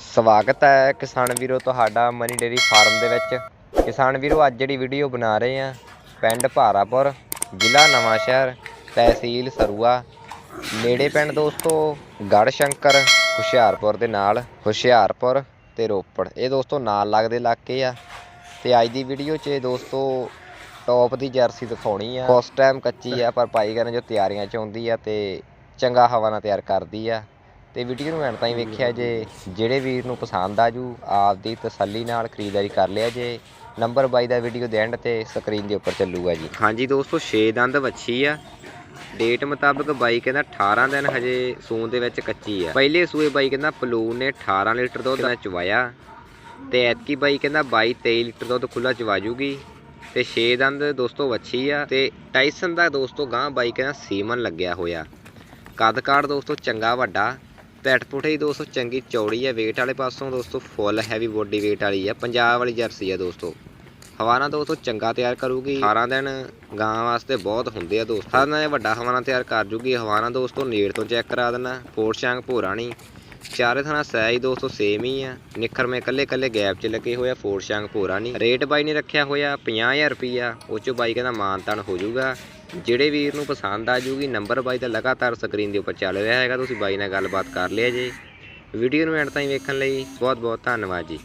ਸਵਾਗਤ ਹੈ ਕਿਸਾਨ ਵੀਰੋ ਤੁਹਾਡਾ ਮਨੀ ਡੇਰੀ ਫਾਰਮ ਦੇ ਵਿੱਚ। ਕਿਸਾਨ ਵੀਰੋ, ਅੱਜ ਜਿਹੜੀ ਵੀਡੀਓ ਬਣਾ ਰਹੇ ਆ ਪਿੰਡ ਭਾਰਾਪੁਰ, ਜ਼ਿਲ੍ਹਾ ਨਵਾਂਸ਼ਹਿਰ, ਤਹਿਸੀਲ ਸਰੂਆ। ਨੇੜੇ ਪਿੰਡ ਦੋਸਤੋ ਗੜ ਸ਼ੰਕਰ ਹੁਸ਼ਿਆਰਪੁਰ ਦੇ ਨਾਲ। ਹੁਸ਼ਿਆਰਪੁਰ ਤੇ ਰੋਪੜ। ਇਹ ਦੋਸਤੋ ਨਾਲ ਲੱਗਦੇ ਇਲਾਕੇ ਆ। ਤੇ ਅੱਜ ਦੀ ਵੀਡੀਓ 'ਚ ਦੋਸਤੋ ਟੌਪ ਦੀ ਜਰਸੀ ਦਿਖਾਉਣੀ ਆ। ਉਸ ਟਾਈਮ ਕੱਚੀ ਆ, ਪਰ ਪਾਈ ਕਰਨ ਜੋ ਤਿਆਰੀਆਂ 'ਚ ਆਉਂਦੀ ਆ ਤੇ ਚੰਗਾ ਹਵਾ ਨਾਲ ਤਿਆਰ ਕਰਦੀ ਆ। ਤੇ ਵੀਡੀਓ ਨੂੰ ਐਂਡ ਤਾਈਂ ਵੇਖਿਆ ਜੇ ਜਿਹੜੇ ਵੀਰ ਨੂੰ ਪਸੰਦ ਆਜੂ ਆਪਦੀ ਤਸੱਲੀ ਨਾਲ ਖਰੀਦਦਾਰੀ ਕਰ ਲਿਆ ਜੇ ਨੰਬਰ 22 ਦਾ ਵੀਡੀਓ ਦੇ ਐਂਡ ਤੇ ਸਕਰੀਨ ਦੇ ਉੱਪਰ ਚੱਲੂਗਾ ਜੀ। ਹਾਂਜੀ ਦੋਸਤੋ 6 ਦੰਦ ਵੱਛੀ ਆ। ਡੇਟ ਮੁਤਾਬਕ ਬਾਈ ਕਹਿੰਦਾ 18 ਦਿਨ ਹਜੇ ਸੂਣ ਦੇ ਵਿੱਚ ਕੱਚੀ ਆ। ਪਹਿਲੇ ਸੂਏ ਬਾਈ ਕਹਿੰਦਾ ਪਲੂਨ ਨੇ 18 ਲੀਟਰ ਦੁੱਧ ਦਾ ਚਵਾਇਆ। ਤੇ ਐਤਕੀ ਬਾਈ ਕਹਿੰਦਾ 22 23 ਲੀਟਰ ਦੁੱਧ ਖੁੱਲਾ ਚਵਾ ਜੂਗੀ। ਤੇ 6 ਦੰਦ ਦੋਸਤੋ ਵੱਛੀ ਆ। ਤੇ ਟਾਈਸਨ ਦਾ ਦੋਸਤੋ ਗਾਂ ਬਾਈ ਕਹਿੰਦਾ ਸੀਮਨ ਲੱਗਿਆ ਹੋਇਆ। ਕੱਦ ਕਾਠ ਦੋਸਤੋ ਚੰਗਾ ਵੱਡਾ। ਪੈਟ ਪੁੱਠੇ ਦੋਸਤੋ, ਚੰਗੀ ਚੌੜੀ ਹੈ weight ਵਾਲੇ ਪਾਸੋਂ ਦੋਸਤੋ ਫੁੱਲ ਹੈਵੀ ਬੋਡੀ weight ਵਾਲੀ ਆ, ਪੰਜਾਬ ਵਾਲੀ ਜਰਸੀ ਆ ਦੋਸਤੋ। ਹਵਾਨਾ ਦੋਸਤੋ ਚੰਗਾ ਤਿਆਰ ਕਰੂਗੀ 18 ਦਿਨ ਗਾਂ ਵਾਸਤੇ ਬਹੁਤ ਹੁੰਦੇ ਆ ਦੋਸਤੋ। ਸਾਰਿਆਂ ਨਾਲ ਵੱਡਾ ਹਵਾਨਾ ਤਿਆਰ ਕਰ ਜੂਗੀ ਹਵਾਨਾ ਦੋਸਤੋ ਨੇੜ ਤੋਂ ਚੈੱਕ ਕਰਾ ਦੇਣਾ ਫੋਰ ਸ਼ਾਂਗ ਭੋਰਾ ਨਹੀਂ ਚਾਰੇ ਥਾਣਾ ਸਾਈਜ਼ ਦੋਸਤੋ ਸੇਮ ਹੀ ਆ, ਨਿੱਖਰ ਮੇ ਕੱਲੇ ਕੱਲੇ ਗੈਪ 'ਚ ਲੱਗੇ ਹੋਇਆ ਫੋਰ ਸ਼ਾਂਗ ਭੋਰਾ ਨਹੀਂ ਰੇਟ ਬਾਈ ਨੇ ਰੱਖਿਆ ਹੋਇਆ 50000 ਰੁਪਈਆ, ਉਹ 'ਚੋਂ ਬਾਈ ਕਹਿੰਦਾ ਮਾਨ ਤਾਨ ਹੋ ਜਾਊਗਾ ਜਿਹੜੇ ਵੀਰ ਨੂੰ ਪਸੰਦ ਆ ਜੂਗੀ ਨੰਬਰ ਬਾਈ ਦਾ ਲਗਾਤਾਰ ਸਕਰੀਨ ਦੇ ਉੱਪਰ ਚੱਲ ਰਿਹਾ ਹੈਗਾ, ਤੁਸੀਂ ਬਾਈ ਨਾਲ ਗੱਲਬਾਤ ਕਰ ਲਿਆ ਜੇ। ਵੀਡੀਓ ਨੂੰ ਐਂਡ ਤਾਈਂ ਵੇਖਣ ਲਈ ਬਹੁਤ ਬਹੁਤ ਧੰਨਵਾਦ ਜੀ।